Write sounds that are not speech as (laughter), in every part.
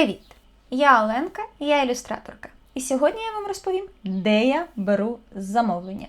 Привіт! Я Оленка, я ілюстраторка. І сьогодні я вам розповім, де я беру замовлення.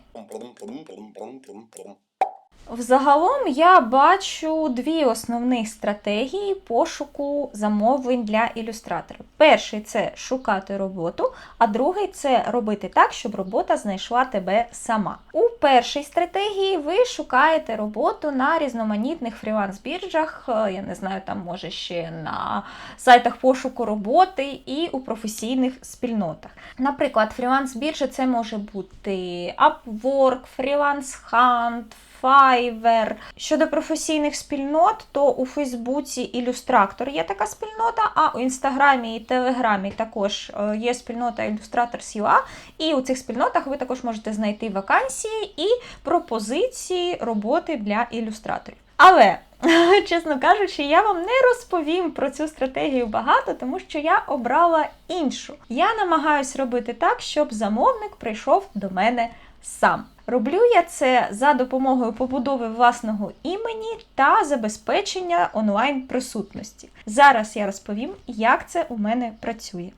Взагалом я бачу дві основних стратегії пошуку замовлень для ілюстраторів. Перший це шукати роботу, а другий це робити так, щоб робота знайшла тебе сама. У першій стратегії ви шукаєте роботу на різноманітних фріланс-біржах, е, я не знаю, там може ще на сайтах пошуку роботи і у професійних спільнотах. Наприклад, фріланс-біржа це може бути Upwork, Freelance Hunt, Fiverr. Щодо професійних спільнот, то у Фейсбуці ілюстрактор є така спільнота, а у Інстаграмі і Телеграмі також е, є спільнота Illustrator.ua. І у цих спільнотах ви також можете знайти вакансії і пропозиції роботи для ілюстраторів. Але, (laughs) чесно кажучи, я вам не розповім про цю стратегію багато, тому що я обрала іншу. Я намагаюсь робити так, щоб замовник прийшов до мене сам. Роблю я це за допомогою побудови власного імені та забезпечення онлайн присутності. Зараз я розповім, як це у мене працює.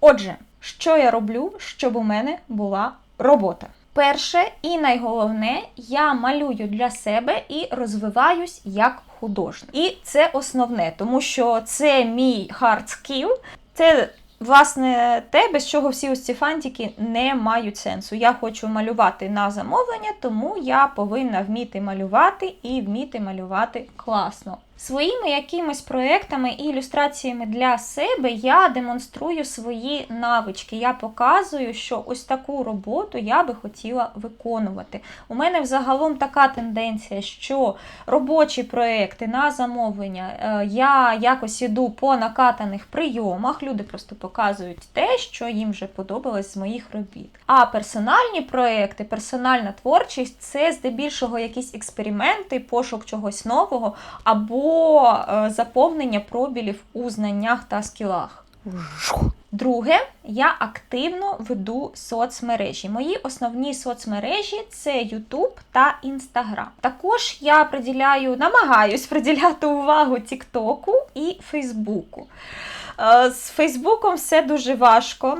Отже, що я роблю, щоб у мене була робота? Перше і найголовне, я малюю для себе і розвиваюсь як художник. І це основне, тому що це мій hard skill, це Власне, те, без чого всі ось ці фантики не мають сенсу. Я хочу малювати на замовлення, тому я повинна вміти малювати і вміти малювати класно. Своїми якимись проектами і ілюстраціями для себе я демонструю свої навички. Я показую, що ось таку роботу я би хотіла виконувати. У мене взагалом така тенденція, що робочі проекти на замовлення е, я якось іду по накатаних прийомах. Люди просто показують те, що їм вже подобалось з моїх робіт. А персональні проекти, персональна творчість це здебільшого якісь експерименти, пошук чогось нового або е, заповнення пробілів у знаннях та скілах. Друге, я активно веду соцмережі. Мої основні соцмережі це YouTube та Instagram. Також я приділяю, намагаюсь приділяти увагу TikTok і Фейсбуку. Е, З Фейсбуком все дуже важко.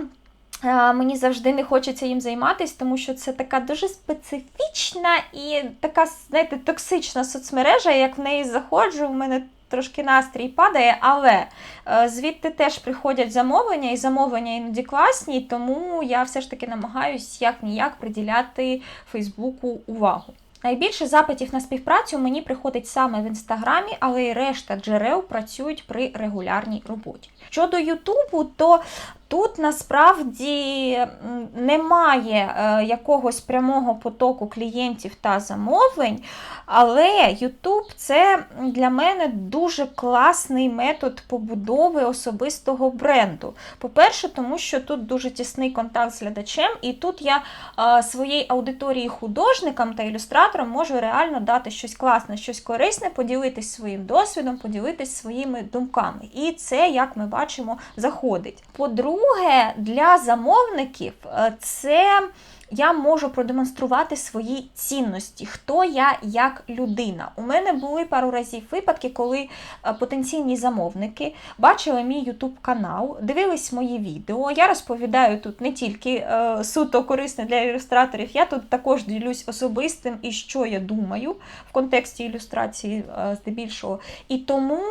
Мені завжди не хочеться їм займатися, тому що це така дуже специфічна і така, знаєте, токсична соцмережа. Як в неї заходжу, у мене трошки настрій падає, але е, звідти теж приходять замовлення, і замовлення іноді класні, тому я все ж таки намагаюсь як ніяк приділяти Фейсбуку увагу. Найбільше запитів на співпрацю мені приходить саме в інстаграмі, але й решта джерел працюють при регулярній роботі. Щодо Ютубу, то тут насправді немає е, якогось прямого потоку клієнтів та замовлень, але YouTube це для мене дуже класний метод побудови особистого бренду. По-перше, тому що тут дуже тісний контакт з глядачем, і тут я е, своїй аудиторії художникам та ілюстраторам можу реально дати щось класне, щось корисне, поділитись своїм досвідом, поділитись своїми думками. І це, як ми бачимо, заходить. По-друге, для замовників е, це. Я можу продемонструвати свої цінності, хто я як людина. У мене були пару разів випадки, коли е, потенційні замовники бачили мій YouTube канал, дивились мої відео. Я розповідаю тут не тільки е, суто корисне для ілюстраторів, я тут також ділюсь особистим і що я думаю в контексті ілюстрації, здебільшого. І тому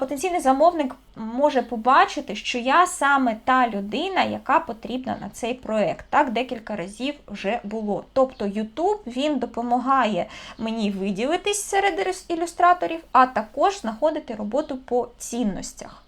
потенційний замовник може побачити, що я саме та людина, яка потрібна на цей проект. Так декілька разів вже було. Тобто YouTube він допомагає мені виділитись серед ілюстраторів, а також знаходити роботу по цінностях.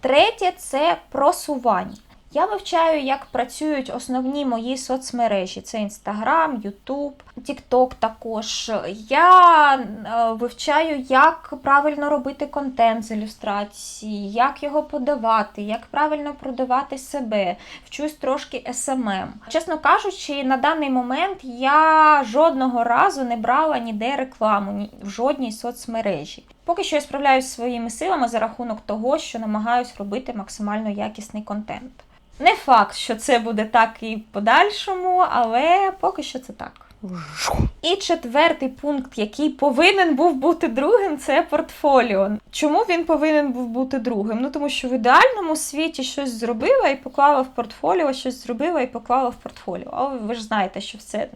Третє це просування. Я вивчаю, як працюють основні мої соцмережі: це Instagram, YouTube, TikTok також. Я е, вивчаю, як правильно робити контент з ілюстрації, як його подавати, як правильно продавати себе. Вчусь трошки SMM. Чесно кажучи, на даний момент я жодного разу не брала ніде рекламу ні в жодній соцмережі. Поки що я справляюсь своїми силами за рахунок того, що намагаюсь робити максимально якісний контент. Не факт, що це буде так і в подальшому, але поки що це так. І четвертий пункт, який повинен був бути другим, це портфоліо. Чому він повинен був бути другим? Ну тому що в ідеальному світі щось зробила і поклала в портфоліо, щось зробила і поклала в портфоліо. А ви ж знаєте, що все,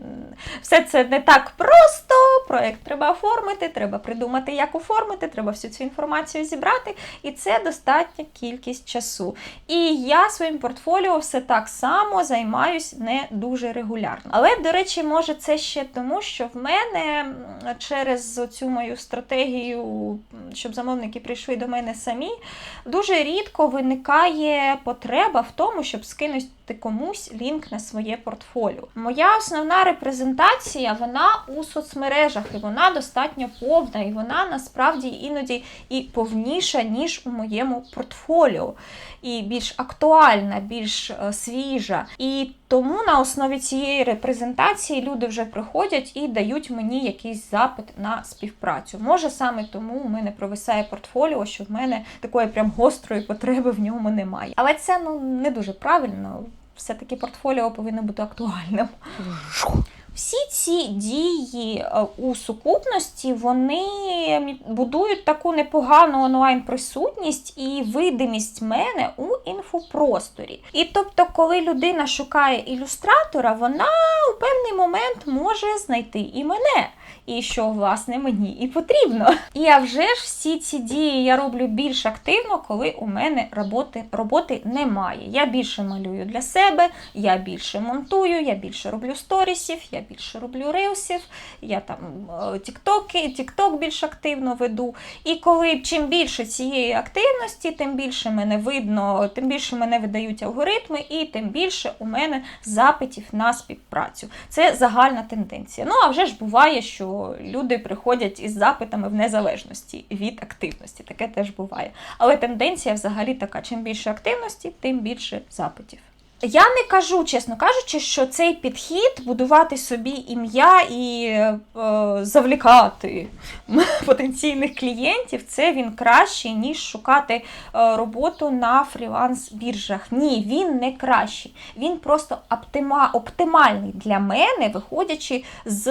все це не так просто. Проект треба оформити, треба придумати, як оформити, треба всю цю інформацію зібрати, і це достатня кількість часу. І я своїм портфоліо все так само займаюсь не дуже регулярно. Але, до речі, може це ще тому, що в мене через цю мою стратегію, щоб замовники прийшли до мене самі, дуже рідко виникає потреба в тому, щоб скинути комусь лінк на своє портфоліо. Моя основна репрезентація вона у соцмережах, і вона достатньо повна, і вона насправді іноді і повніша, ніж у моєму портфоліо, і більш актуальна, більш е, свіжа. І тому на основі цієї репрезентації люди вже приходять і дають мені якийсь запит на співпрацю. Може саме тому у мене провисає портфоліо, що в мене такої прям гострої потреби в ньому немає. Але це ну не дуже правильно. Все-таки портфоліо повинно бути актуальним. Всі ці дії е, у сукупності вони будують таку непогану онлайн-присутність і видимість мене у інфопросторі. І тобто, коли людина шукає ілюстратора, вона у певний момент може знайти і мене. І що власне мені і потрібно. І а вже ж всі ці дії я роблю більш активно, коли у мене роботи роботи немає. Я більше малюю для себе, я більше монтую, я більше роблю сторісів, я більше роблю рилсів, я там е, тіктоки, тікток більш активно веду. І коли чим більше цієї активності, тим більше мене видно, тим більше мене видають алгоритми, і тим більше у мене запитів на співпрацю. Це загальна тенденція. Ну а вже ж буває, що люди приходять із запитами в незалежності від активності. Таке теж буває. Але тенденція взагалі така: чим більше активності, тим більше запитів. Я не кажу, чесно кажучи, що цей підхід будувати собі ім'я і е, завлікати (laughs) потенційних клієнтів, це він кращий, ніж шукати е, роботу на фріланс-біржах. Ні, він не кращий. Він просто оптима, оптимальний для мене, виходячи з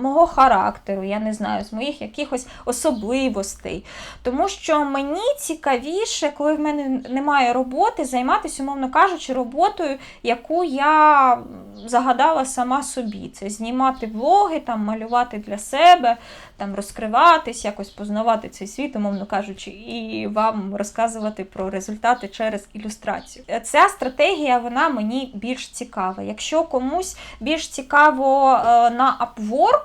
мого характеру, я не знаю, з моїх якихось особливостей. Тому що мені цікавіше, коли в мене немає роботи, займатися, умовно кажучи, роботою, яку я загадала сама собі. Це знімати влоги, там, малювати для себе, там, розкриватись, якось познавати цей світ, умовно кажучи, і вам розказувати про результати через ілюстрацію. Ця стратегія вона мені більш цікава. Якщо комусь більш цікаво е, на Upwork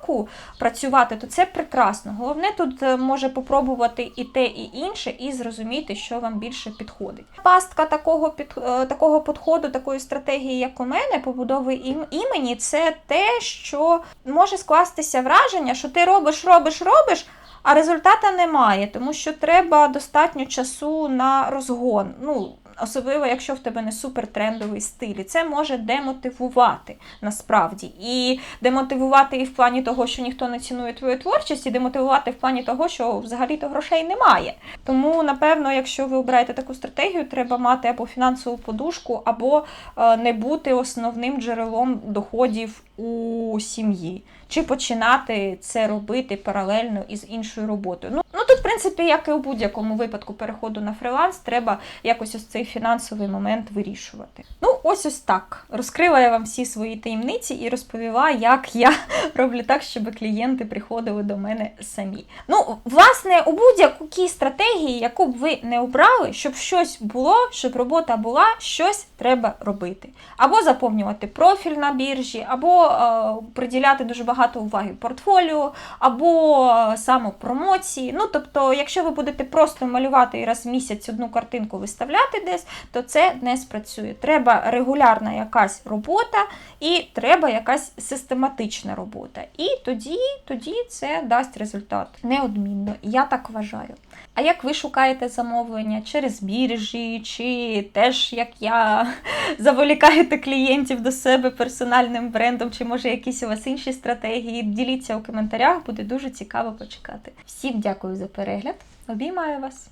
працювати, то це прекрасно. Головне тут е, може попробувати і те, і інше, і зрозуміти, що вам більше підходить. Пастка такого під е, такого підходу, такої стратегії, як у мене, побудови імені, це те, що може скластися враження, що ти робиш, робиш, робиш. А результата немає, тому що треба достатньо часу на розгон. Ну, особливо, якщо в тебе не супертрендовий стиль. І це може демотивувати насправді. І демотивувати і в плані того, що ніхто не цінує твою творчість, і демотивувати в плані того, що взагалі-то грошей немає. Тому, напевно, якщо ви обираєте таку стратегію, треба мати або фінансову подушку, або е, не бути основним джерелом доходів у сім'ї. Чи починати це робити паралельно із іншою роботою. Ну, ну в принципі, як і у будь-якому випадку переходу на фриланс, треба якось ось цей фінансовий момент вирішувати. Ну, ось ось так. Розкрила я вам всі свої таємниці і розповіла, як я (laughs) роблю так, щоб клієнти приходили до мене самі. Ну, власне, у будь-якій стратегії, яку б ви не обрали, щоб щось було, щоб робота була, щось треба робити. Або заповнювати профіль на біржі, або е, приділяти дуже багато уваги портфоліо, або е, самопромоції. Ну, тобто, якщо ви будете просто малювати і раз в місяць одну картинку виставляти десь, то це не спрацює. Треба регулярна якась робота і треба якась систематична робота. І тоді, тоді це дасть результат неодмінно. Я так вважаю. А як ви шукаєте замовлення через біржі, чи теж як я (laughs) заволікаєте клієнтів до себе персональним брендом, чи може якісь у вас інші стратегії? Діліться у коментарях, буде дуже цікаво почекати. Всім дякую за перегляд. Обіймаю вас!